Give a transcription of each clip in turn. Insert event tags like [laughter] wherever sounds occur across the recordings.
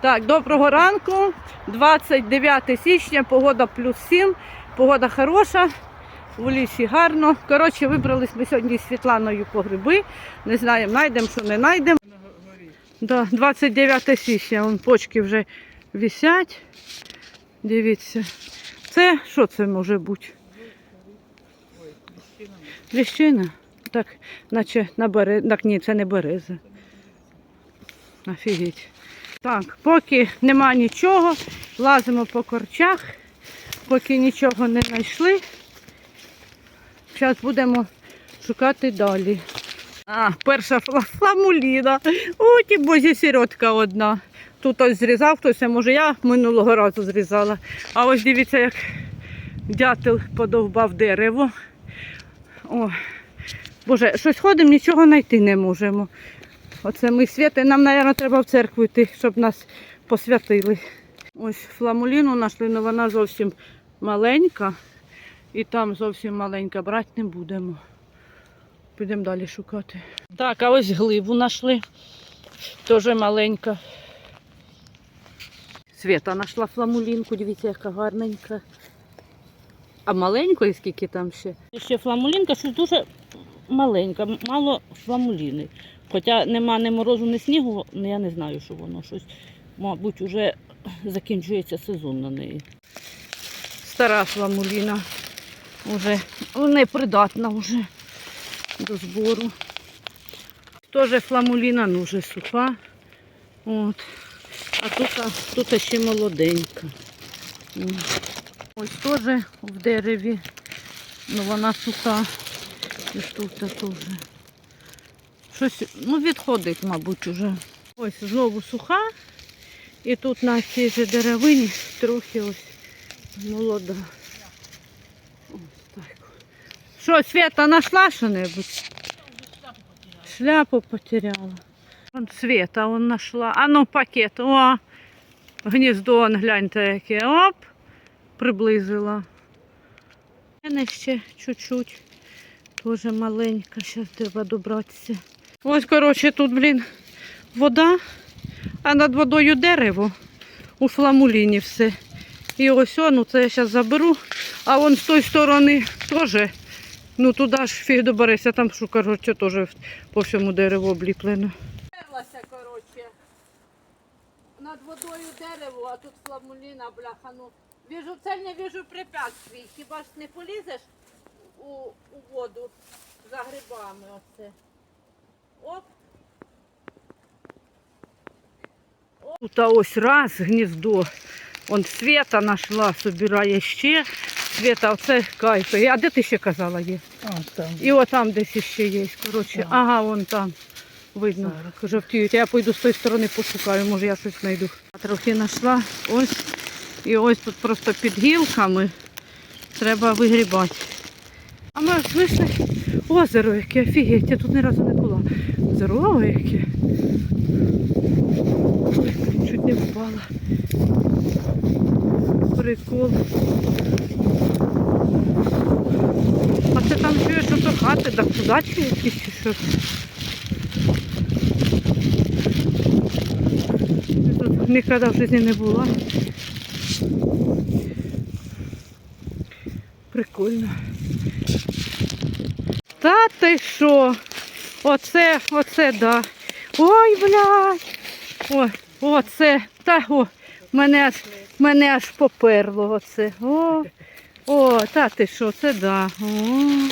Так, доброго ранку. 29 січня, погода плюс 7, погода хороша, в лісі гарно. Коротше, вибрались ми сьогодні з Світланою по гриби. Не знаємо, знайдемо, що не знайдемо. Да, 29 січня, вон почки вже висять. Дивіться. Це що це може бути? Ліщина? Так, наче на березі. Так, ні, це не береза. Офігеть. Так, поки нема нічого, лазимо по корчах, поки нічого не знайшли. Зараз будемо шукати далі. А, перша фламуліна. О, ті бозі сіротка одна. Тут ось зрізав хтось, може я минулого разу зрізала. А ось дивіться, як дятел подовбав дерево. О, Боже, щось ходимо, нічого знайти не можемо. Оце ми святи, нам, мабуть, треба в церкву йти, щоб нас посвятили. Ось фламуліну знайшли, але вона зовсім маленька. І там зовсім маленька, брати не будемо. Підемо далі шукати. Так, а ось глибу знайшли. Теж маленька. Свята знайшла фламулінку, дивіться, яка гарненька. А маленької скільки там ще? Ще фламулінка, що дуже маленька, мало фламуліни. Хоча нема ні морозу, ні снігу, ну, я не знаю, що воно щось. Мабуть, вже закінчується сезон на неї. Стара фламуліна. Уже непридатна вже до збору. Теж фламуліна, ну вже суха. От. А тут, тут ще молоденька. Ось теж в дереві. Ну вона суха. І тут теж. Щось, ну, відходить, мабуть, уже. Ось знову суха. І тут на цій же деревині трохи ось молода. Ось так. Що, Света, знайшла що-небудь? Шляпу потеряла. Вон Света он знайшла. А ну пакет. О, гніздо, он, гляньте яке. Оп, приблизила. У мене ще чуть-чуть. Тоже маленька, зараз треба добратися. Ось, коротше, тут, блін, вода, а над водою дерево. У фламуліні все. І ось, о, ну це я зараз заберу. А вон з тої сторони теж. Ну туди ж фіг доберешся, там що, коротше, теж по всьому дереву обліплено. Коротше. Над водою дерево, а тут фламуліна, бляха. Ну, віжу цель, не віжу препятствий. Хіба ж не полізеш у, у воду за грибами оце. Оп. Тут ось раз гніздо. Он Света знайшла, собирає ще. Света, оце кайф. А де ти ще казала є? А, там. І отам десь ще є. Коротше, Так. ага, вон там. Видно, жовтіють. Я пойду з тої сторони пошукаю, може я щось знайду. Трохи знайшла. Ось. І ось тут просто під гілками треба вигрібати. А ми ось вийшли озеро яке, офігеть, я тут ні разу не була. Озеро яке. Чуть не впала. Прикол. А це там чуєш, що то хати, так туди чи якісь чи що? Тут ніколи в житті не була. Прикольно. Та ти що? Оце, оце, да. Ой, блядь. Ой, оце, та о, мене аж, мене аж поперло оце. О, о, та ти що, це да. О,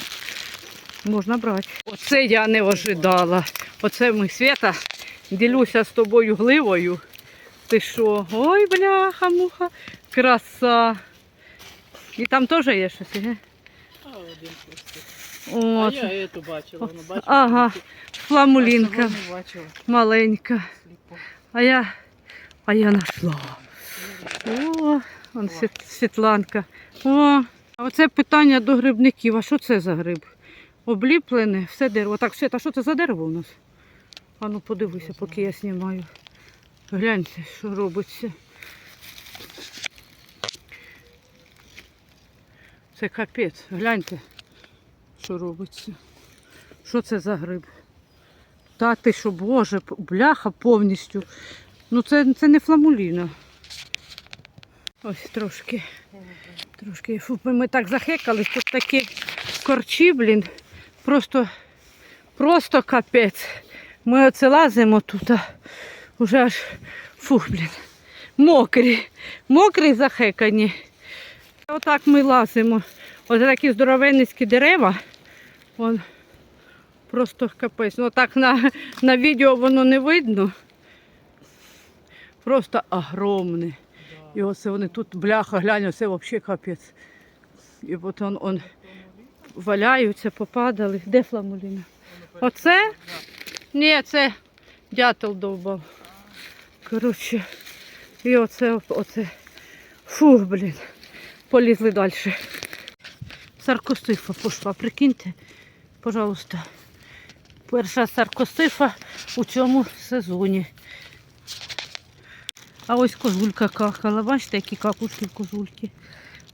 можна брати. Оце я не ожидала. Оце ми Свята, ділюся з тобою гливою. Ти що? Ой, бляха, муха, краса. І там теж є щось, ге? А, один просто. О, А я эту бачила, ну бачила. Ага, фламулінка маленька. А я, а я знайшла. О, он Світ- Світланка. О, а оце питання до грибників. А що це за гриб? Обліплене, все дерево. Так, Світ, а що це за дерево у нас? А ну подивися, поки я знімаю. Гляньте, що робиться. Це капець. Гляньте, що робиться. Що це за гриб? Та ти що, боже, бляха повністю Ну це, це не фламуліна. Ось трошки. Трошки. Фу, ми так захекались, тут такі корчі, блін. Просто, просто капець. Ми оце лазимо тут, а вже аж фух, блін. Мокрі. Мокрі захекані. Отак ми лазимо. Ось такі здоровенницькі дерева. Вон просто капець. Ну так на, на відео воно не видно. Просто огромне. І оце вони тут бляха, глянь, це взагалі капець. І от он, он валяються, попадали. Де фламуліна? Оце? Ні, це дятел довбав. Коротше, і оце, оце. Фух, блін. Полізли далі. Саркосифа пішла, прикиньте, пожалуйста. Перша саркосифа у цьому сезоні. А ось козулька какала. Бачите, які какушки в козульки.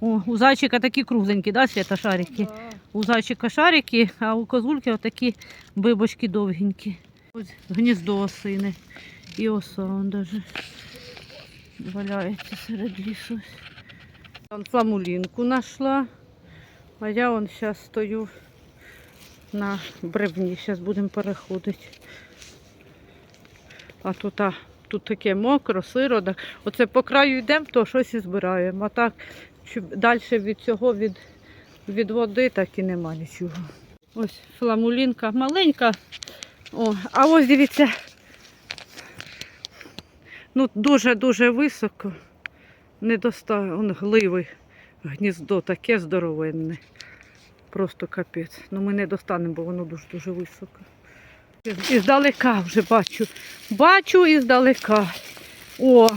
О, у зайчика такі кругленькі, да, Свята, шарики? У зайчика шарики, а у козульки отакі бибочки довгенькі. Ось гніздо осини. І оса он даже валяється серед лісу. Там фламулінку знайшла. А я вон зараз стою на бревні. Зараз будемо переходити. А тут, а, тут таке мокро, сиро. Оце по краю йдемо, то щось і збираємо. А так далі від цього, від, від води, так і нема нічого. Ось фламулінка маленька. О, а ось дивіться. Ну, дуже-дуже високо. Не достав, он гливий гніздо таке здоровенне. Просто капець. Ну ми не достанемо, бо воно дуже-дуже високо. І здалека вже бачу. Бачу і здалека. О!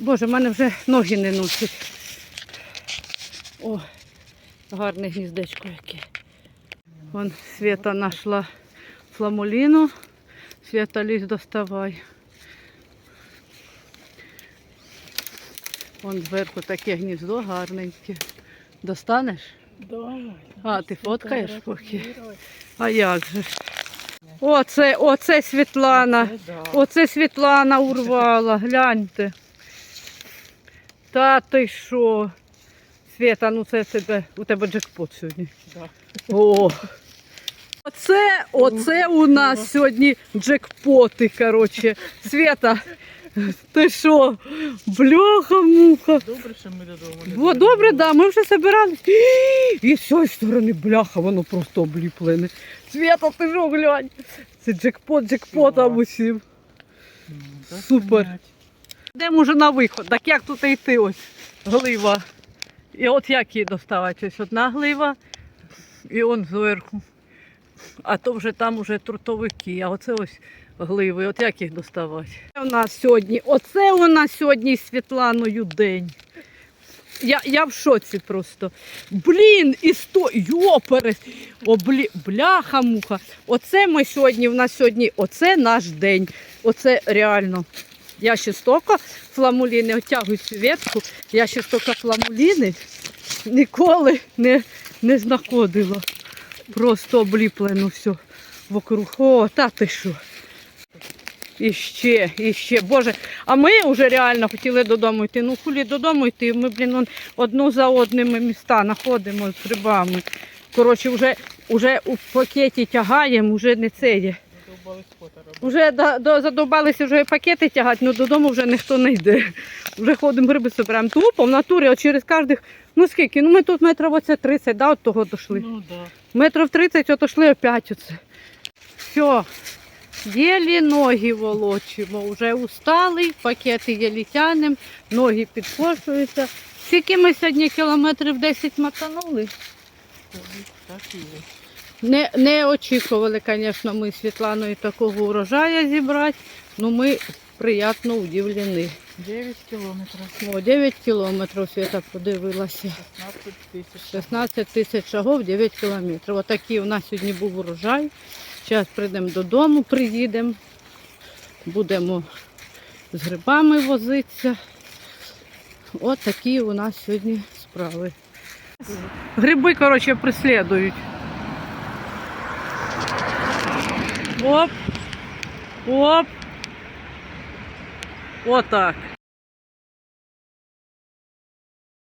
Боже, в мене вже ноги не носять. О, гарне гніздечко яке. Вон Свята знайшла фламуліну. Свята лізь доставай. Вон зверху таке гніздо гарненьке. Достанеш? А, ти фоткаєш поки? А як же? Оце, оце Світлана. Оце Світлана урвала. Гляньте. Та ти що? Свята, ну це тебе, у тебе джекпот сьогодні. О. Оце, оце у нас сьогодні джекпоти, коротше. Свята, [laughs] ти що? Бляха-муха. Добре, що ми додому. не Бо добре, да, ми вже збирались. І з цієї сторони бляха, воно просто обліплене. Свята, ти що глянь? Це джекпот, джекпот Ага. усім. Ну, так Супер. понять. Йдемо вже на виход. Так як тут йти ось глива. І от як її доставати? Ось одна глива і он зверху. А то вже там вже трутовики, а оце ось гливи. От як їх доставати? У нас сьогодні, оце у нас сьогодні з Світланою день. Я, я в шоці просто. Блін, і сто йоперес. О, блі, бляха муха. Оце ми сьогодні, в нас сьогодні, оце наш день. Оце реально. Я ще столько фламуліни отягую цю ветку, я ще столько фламуліни ніколи не, не знаходила. Просто обліплено все вокруг. О, та ти що. І ще, і ще. Боже, а ми вже реально хотіли додому йти. Ну хулі додому йти. Ми, блін, одну за одними міста знаходимо з грибами. Коротше, вже, вже у пакеті тягаємо, вже не це є. Вже до, до, задовбалися вже пакети тягати, але додому вже ніхто не йде. Вже ходимо гриби собираємо. Тупо в натурі, от через кожних, ну скільки, ну ми тут метрів оце 30, да, от того дійшли. Ну да. Метрів 30 отошли опять оце. Все. Єлі ноги волочимо. Вже устали, пакети єлі тянемо, ноги підкошуються. Скільки ми сьогодні кілометрів 10 мотанули? Так. Не, не очікували, звісно, ми з Світланою такого урожаю зібрати, але ми приємно удивлені. 9 кілометрів. О, 9 кілометрів Свята подивилася. 16 тисяч. 16 тисяч шагов, 9 кілометрів. Отакий у нас сьогодні був урожай. Зараз прийдемо додому, приїдемо. Будемо з грибами возитися. От у нас сьогодні справи. Гриби, коротше, преслідують. Оп. Оп. вот так.